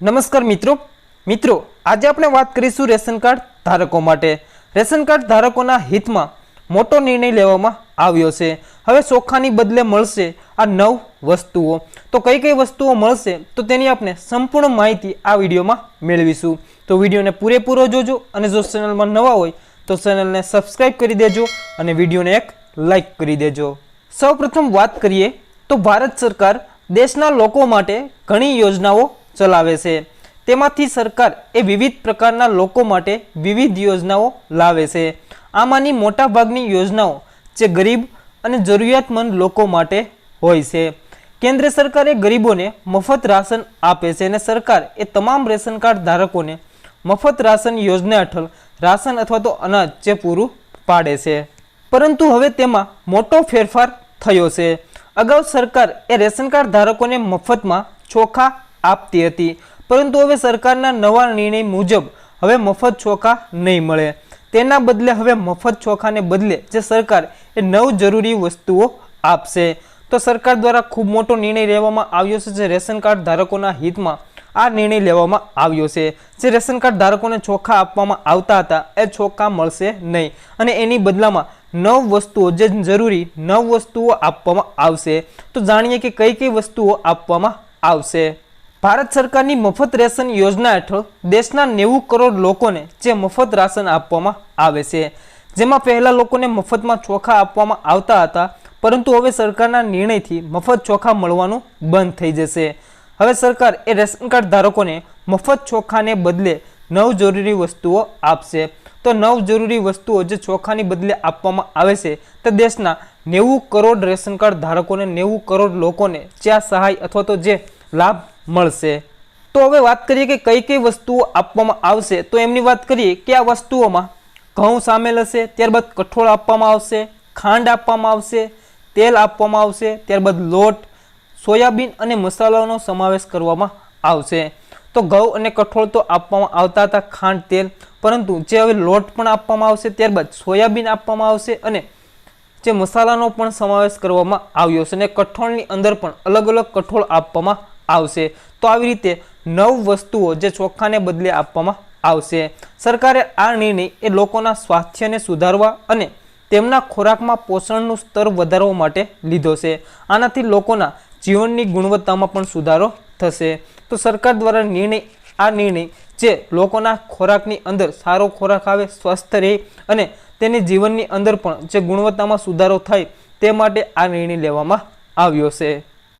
નમસ્કાર મિત્રો. મિત્રો, આજે આપણે વાત કરીશું રેશન કાર્ડ ધારકો માટે. રેશન કાર્ડ ધારકોના હિતમાં મોટો નિર્ણય લેવામાં આવ્યો છે. હવે ચોખાની બદલે મળશે આ નવ વસ્તુઓ. તો કઈ કઈ વસ્તુઓ મળશે તો તેની આપણે સંપૂર્ણ માહિતી આ વિડીયોમાં મેળવીશું. તો વિડીયોને પૂરેપૂરો જોજો અને જો ચેનલમાં નવા હોય તો ચેનલને સબસ્ક્રાઈબ કરી દેજો અને વિડીયોને એક લાઈક કરી દેજો. સૌપ્રથમ વાત કરીએ તો ભારત સરકાર દેશના લોકો માટે ઘણી યોજનાઓ ચલાવે છે. તેમાંથી સરકાર એ વિવિધ પ્રકારના લોકો માટે વિવિધ યોજનાઓ લાવે છે. આમાંની મોટાભાગની યોજનાઓ જે ગરીબ અને જરૂરિયાતમંદ લોકો માટે હોય છે. કેન્દ્ર સરકારે ગરીબોને મફત રાશન આપે છે અને સરકાર એ તમામ રેશન કાર્ડ ધારકોને મફત રાશન યોજના હેઠળ રાશન અથવા તો અનાજ જે પૂરું પાડે છે. પરંતુ હવે તેમાં મોટો ફેરફાર થયો છે. અગાઉ સરકાર એ રેશન કાર્ડ ધારકોને મફતમાં ચોખા આપતી હતી. પરંતુ હવે સરકારના નવા નિર્ણય મુજબ હવે મફત ચોખા નહીં મળે. તેના બદલે હવે મફત ચોખાને બદલે જે સરકાર એ નવ જરૂરી વસ્તુઓ આપશે. તો સરકાર દ્વારા ખૂબ મોટો નિર્ણય લેવામાં આવ્યો છે, જે રેશન કાર્ડ ધારકોના હિતમાં આ નિર્ણય લેવામાં આવ્યો છે. જે રેશન કાર્ડ ધારકોને ચોખા આપવામાં આવતા હતા, એ ચોખા મળશે નહીં. અને એની બદલામાં નવ વસ્તુઓ, જે જરૂરી નવ વસ્તુઓ આપવામાં આવશે. તો જાણીએ કે કઈ કઈ વસ્તુઓ આપવામાં આવશે? ભારત સરકારની મફત રેશન યોજના હેઠળ દેશના નેવું કરોડ લોકોને જે મફત રાશન આપવામાં આવે છે. જેમાં પહેલા લોકોને મફતમાં ચોખા આપવામાં આવતા હતા, પરંતુ હવે સરકારના નિર્ણયથી મફત ચોખા મળવાનું બંધ થઈ જશે. હવે સરકાર એ રેશન કાર્ડ ધારકોને મફત ચોખાને બદલે નવ જરૂરી વસ્તુઓ આપશે. તો નવ જરૂરી વસ્તુઓ જે ચોખાની બદલે આપવામાં આવે છે, તે દેશના નેવું કરોડ રેશન કાર્ડ ધારકોને નેવું કરોડ લોકોને જે સહાય અથવા તો જે લાભ મળશે. તો હવે વાત કરીએ કે કઈ કઈ વસ્તુઓ આપવામાં આવશે. તો એમની વાત કરીએ કે આ વસ્તુઓમાં ઘઉં સામેલ હશે, ત્યારબાદ કઠોળ આપવામાં આવશે, ખાંડ આપવામાં આવશે, તેલ આપવામાં આવશે, ત્યારબાદ લોટ, સોયાબીન અને મસાલાનો સમાવેશ કરવામાં આવશે. તો ઘઉં અને કઠોળ તો આપવામાં આવતા હતા, ખાંડ, તેલ, પરંતુ જે હવે લોટ પણ આપવામાં આવશે, ત્યારબાદ સોયાબીન આપવામાં આવશે અને જે મસાલાનો પણ સમાવેશ કરવામાં આવ્યો છે. અને કઠોળની અંદર પણ અલગ અલગ કઠોળ આપવામાં આવશે. તો આવી રીતે નવ વસ્તુઓ જે ચોખ્ખાને બદલે આપવામાં આવશે. સરકારે આ નિર્ણય એ લોકોના સ્વાસ્થ્યને સુધારવા અને તેમના ખોરાકમાં પોષણનું સ્તર વધારવા માટે લીધો છે. આનાથી લોકોના જીવનની ગુણવત્તામાં પણ સુધારો થશે. તો સરકાર દ્વારા નિર્ણય, આ નિર્ણય જે લોકોના ખોરાકની અંદર સારો ખોરાક આવે, સ્વસ્થ રહે અને તેની જીવનની અંદર પણ જે ગુણવત્તામાં સુધારો થાય તે માટે આ નિર્ણય લેવામાં આવ્યો છે.